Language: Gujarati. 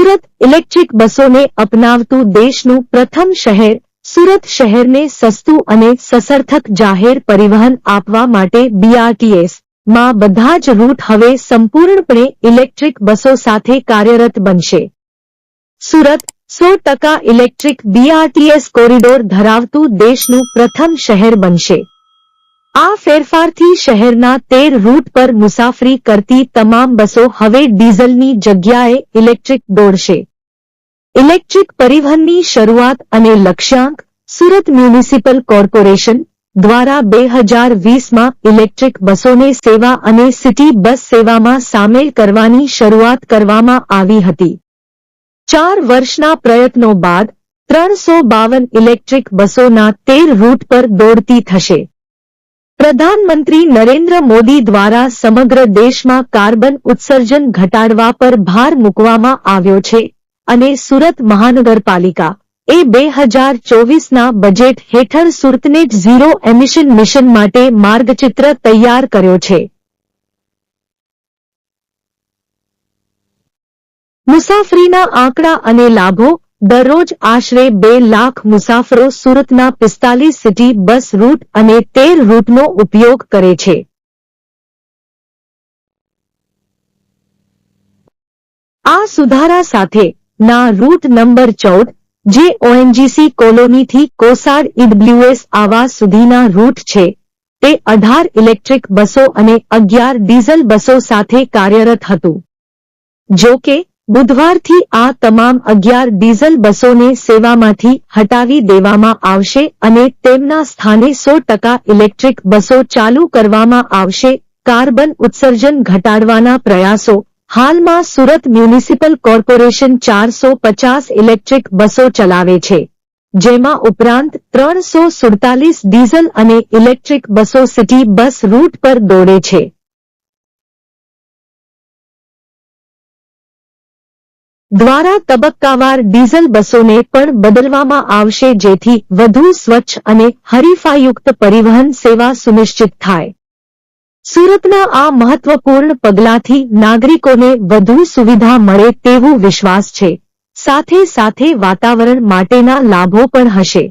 સુરત ઇલેક્ટ્રિક બસોને અપનાવતું દેશનું પ્રથમ શહેર, સુરત શહેરને સસ્તું અને સસર્થક જાહેર પરિવહન આપવા માટે બીઆરટીએસમાં બધા જ રૂટ હવે સંપૂર્ણપણે ઇલેક્ટ્રિક બસો સાથે કાર્યરત બનશે. સુરત, સો ટકા ઇલેક્ટ્રિક બીઆરટીએસ કોરિડોર ધરાવતું દેશનું પ્રથમ શહેર બનશે. આ ફેરફારથી શહેરના તેર રૂટ પર મુસાફરી કરતી તમામ બસો હવે ડીઝલની જગ્યાએ ઇલેક્ટ્રિક દોડશે. ઇલેક્ટ્રિક પરિવહનની શરૂઆત અને લક્ષ્યાંક સુરત મ્યુનિસિપલ કોર્પોરેશન દ્વારા બે હજાર વીસમાં ઇલેક્ટ્રિક બસોને સેવા અને સિટી બસ સેવામાં સામેલ કરવાની શરૂઆત કરવામાં આવી હતી. ચાર વર્ષના પ્રયત્નો બાદ ત્રણસો બાવન ઇલેક્ટ્રિક બસોના તેર રૂટ પર દોડતી થશે. પ્રધાનમંત્રી નરેન્દ્ર મોદી દ્વારા સમગ્ર દેશમાં કાર્બન ઉત્સર્જન ઘટાડવા પર ભાર મૂકવામાં આવ્યો છે અને સુરત મહાનગરપાલિકા એ બે હજાર ચોવીસના બજેટ હેઠળ સુરતને ઝીરો એમિશન મિશન માટે માર્ગચિત્ર તૈયાર કર્યો છે. મુસાફરીના આંકડા અને લાભો દરરોજ આશરે બે લાખ મુસાફરો સુરતના પિસ્તાલીસ સિટી બસ રૂટ અને તેર રૂટનો ઉપયોગ કરે છે. આ સુધારા સાથે ના રૂટ નંબર ચૌદ જે ઓએનજીસી કોલોનીથી કોસાર ઇડબ્લ્યુએસ આવાસ સુધીના રૂટ છે, તે અઢાર ઇલેક્ટ્રિક બસો અને અગિયાર ડીઝલ બસો સાથે કાર્યરત હતું. જો કે બુધવારથી આ તમામ અગિયાર ડીઝલ બસોને સેવામાંથી હટાવી દેવામાં આવશે અને તેમના સ્થાને સો ટકા ઇલેક્ટ્રિક બસો ચાલુ કરવામાં આવશે. કાર્બન ઉત્સર્જન ઘટાડવાના પ્રયાસો. હાલમાં સુરત મ્યુનિસિપલ કોર્પોરેશન ચારસો પચાસ ઇલેક્ટ્રિક બસો ચલાવે છે. જેમાં ઉપરાંત ત્રણસો સુડતાલીસ ડીઝલ અને ઇલેક્ટ્રિક બસો સિટી બસ રૂટ પર દોડે છે. દ્વારા તબક્કાવાર ડીઝલ બસોને પણ બદલવામાં આવશે જેથી વધુ સ્વચ્છ અને હરીફાયુક્ત પરિવહન સેવા સુનિશ્ચિત થાય. સુરતના આ મહત્વપૂર્ણ પગલાથી નાગરિકોને વધુ સુવિધા મળે તેવું વિશ્વાસ છે. સાથે સાથે વાતાવરણ માટેના લાભો પણ હશે.